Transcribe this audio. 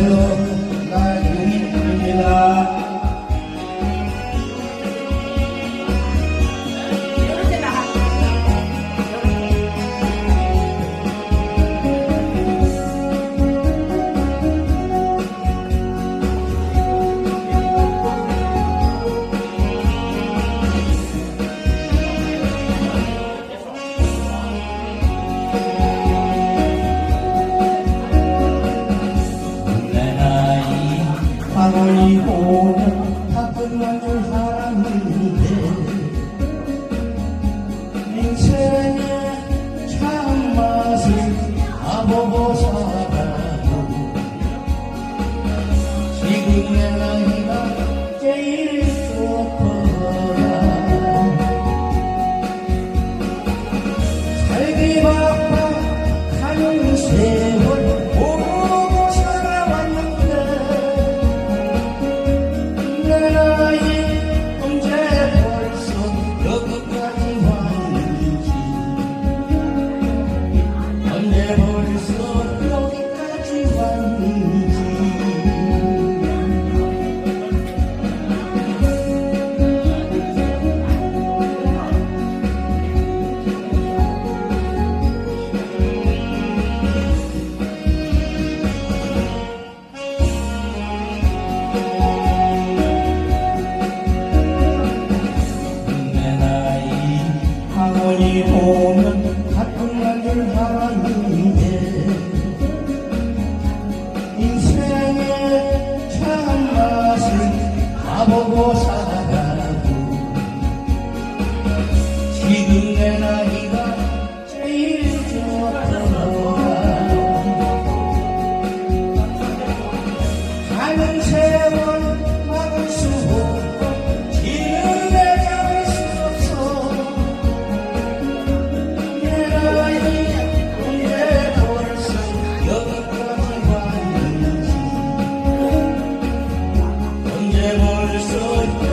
solo. 만난 사람인데 인생의 참맛을 다 보고 살아도 지금 내 나이가 제일 이 보면 같은 날들 하나인데 인생의 참맛을 가보고 사 Never soy